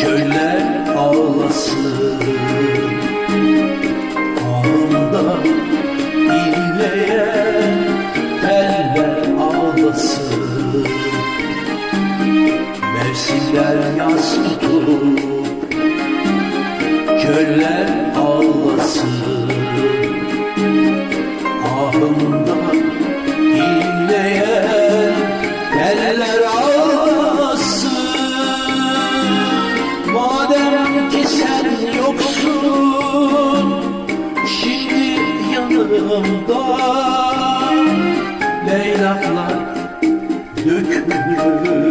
Köller ağlasın. Anında inleyen Teller ağlasın. Mevsimler yaz tutup Köller yanımda Leylaklar dökülür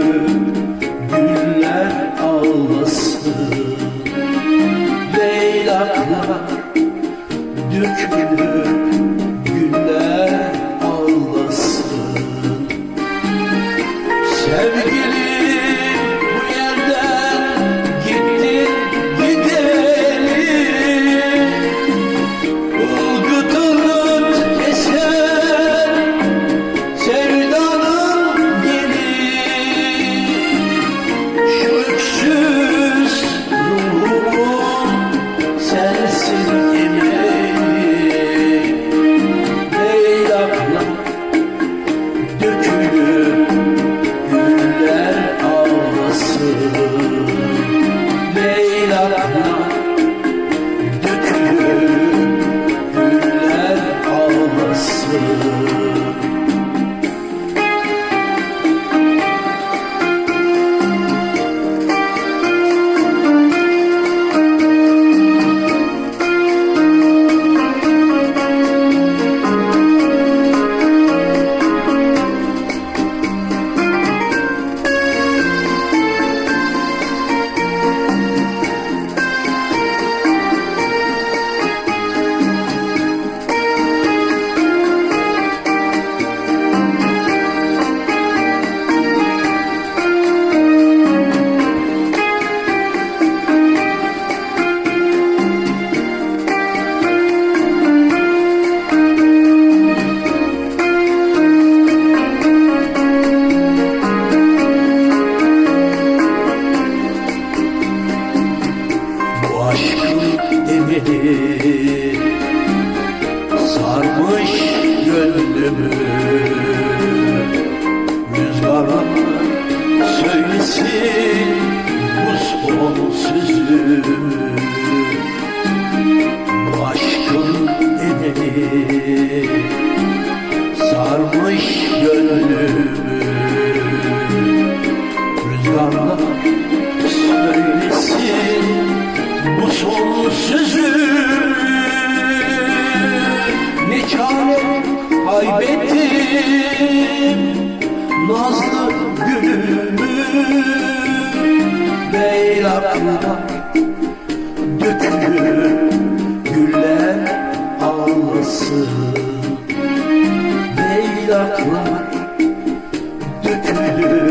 ağlasın demiri sarmış gönlümü. Rüzgarlar söylesin bu son sözümü Bu aşkın demiri sarmış gönlümü. Rüzgarlar söylesin bu son sözü Ne çare kaybettim. Nazlı gülümü Leylaklar dökülür Güller ağlasın. Leylaklar dökülür